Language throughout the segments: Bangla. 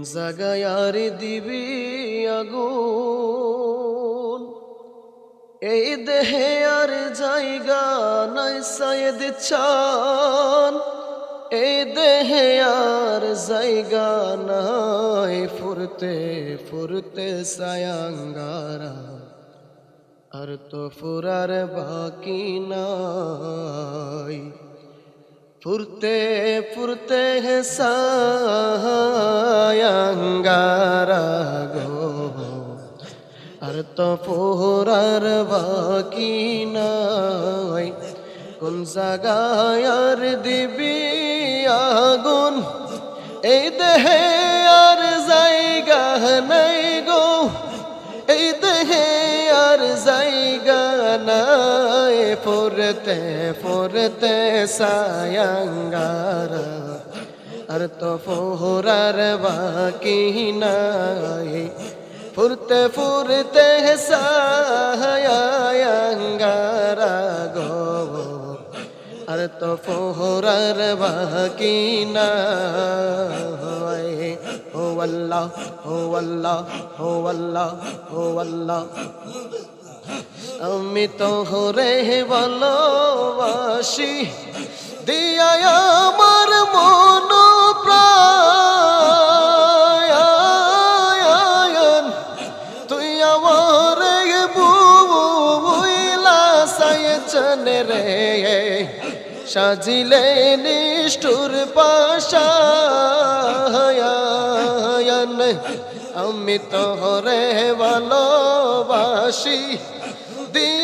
জাগায়ার দিবি আগুন। এই দেহে আর জায়গা নাই সায়েদ চান। এই দেহে আর জায়গা নাই ফুরতে ফুরতে সায়াঙ্গারা। আর তো ফুরার বাকি নাই। ফুরতে ফুরতে সায়াঙ্গারা গো। আর তো পোহরার বাকি নাই। কোন জাগায় আর দিবি আগুন? এই দেহে ফুরতে ফুরতে সায়াঙ্গার। আর তো ফোরার বাকি নাই। ফুরতে ফুরতে সায়াঙ্গার গো। আর তো ফোরার বাকি নাই। ও আল্লাহ ও আল্লাহ ও আল্লাহ ও আল্লাহ। আমি তো হরে ভালোবাসি দিয়া আমার মন প্রাণ তুই আমার বুইলা সাইচন রে, সাজিলে নিষ্ঠুর পাশায়ন। আমি তো হরে ভালোবাসি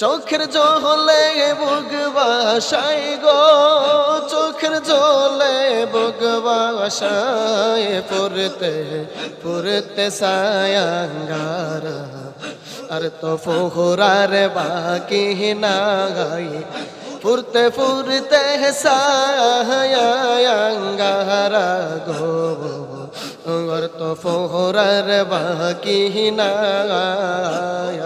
চোখের জলে বুগবাসাই গো, চোখের জলে বুগবাসায় পুরতে পুরতে সায়াঙ্গার। আর তো ফোহরার বাকি নাই ফুরতে ফুরতে সায়াঙ্গার গো। আর তো ফোহরার বাকি নাই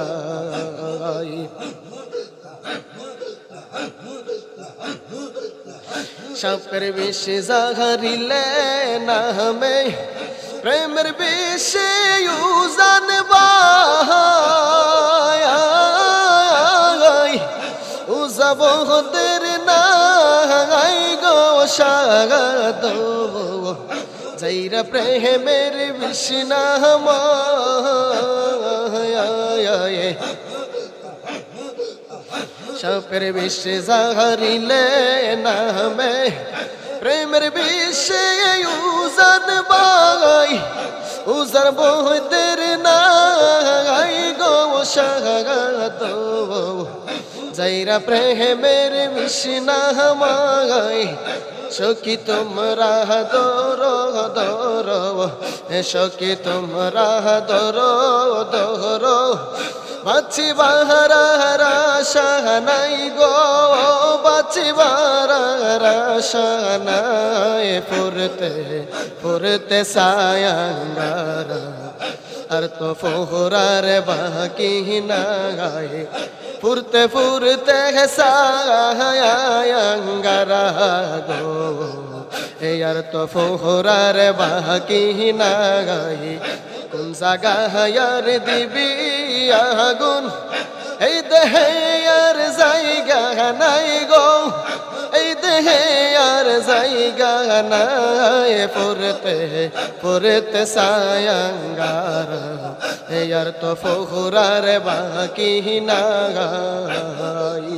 সাপের বেশে জাহারিলে নামে, প্রেমের বেশে ইউজান উজাব হদের নাই গো সাগাদ যাইরা প্রেমের বিষ্ণা মায় সাপের বিশ্বে জাহারিলে নামে। প্রেমের বিশ্বে উজান বাই উজার বহদের নাই গো সাগাত। যাইরা প্রেমের মিশনা মাই সখী তোমরা দর দর সখী তোমরা দর দর বাছি বাহার নাই গো বাছি বাহার নাই। পুরতে পুরতে সায়াঙ্গার আর তো ফোহরার বাকি নাই। ফুরতে ফুরতে সায়াঙ্গার গো এ আর তো ফোহরার বাকি নাই। কোন জাগায়ার দিবি আগুন? এই দেহে আর জায়গা নাই গো। এই দেহে আর জায়গা নাই। পুরতে পুরতে সায়াঙ্গার। আর তো ফোহরার বাকি নাই।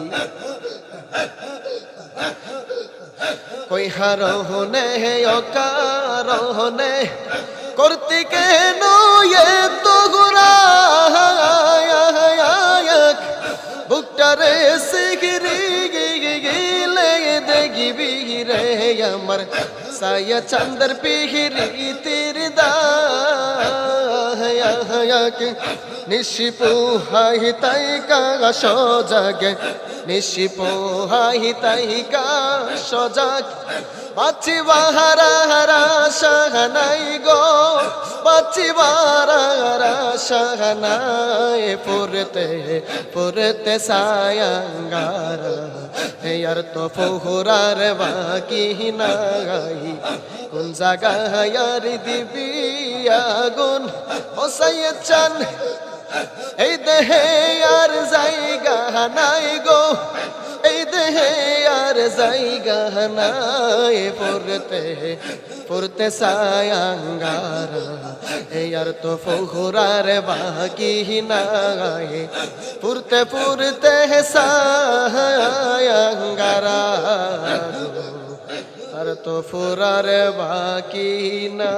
কই হারহনে অকারহনে করতে কেন তো গোরা বুকটারে সিগিরি গিলে দেখবি রে আমার সায়া চন্দ্র পিহিরি তীর দা জাগে নিশিপু হাই তাই কা সজাগে নিশিপু হাই তাই কা সজাগ বাচি বাহারা হারা সাহানাই গো। বাচি বাহারা সাহানাই পুরতে পুরতে সায়ঙ্গার। यार तो फोहरार बाकी নাই কোন জায়গায় আর দিবি আগুন ও সাইয়েদ চান এই দেহে আর জায়গা নাই গো এই দেহে আর জায়গা নাই পড়তে পড়তে সায়াঙ্গার এই আর তো ফোহরার বাকি নাই পুরতে পুরতে সায়াঙ্গারা আর তো ফুরার বাকি না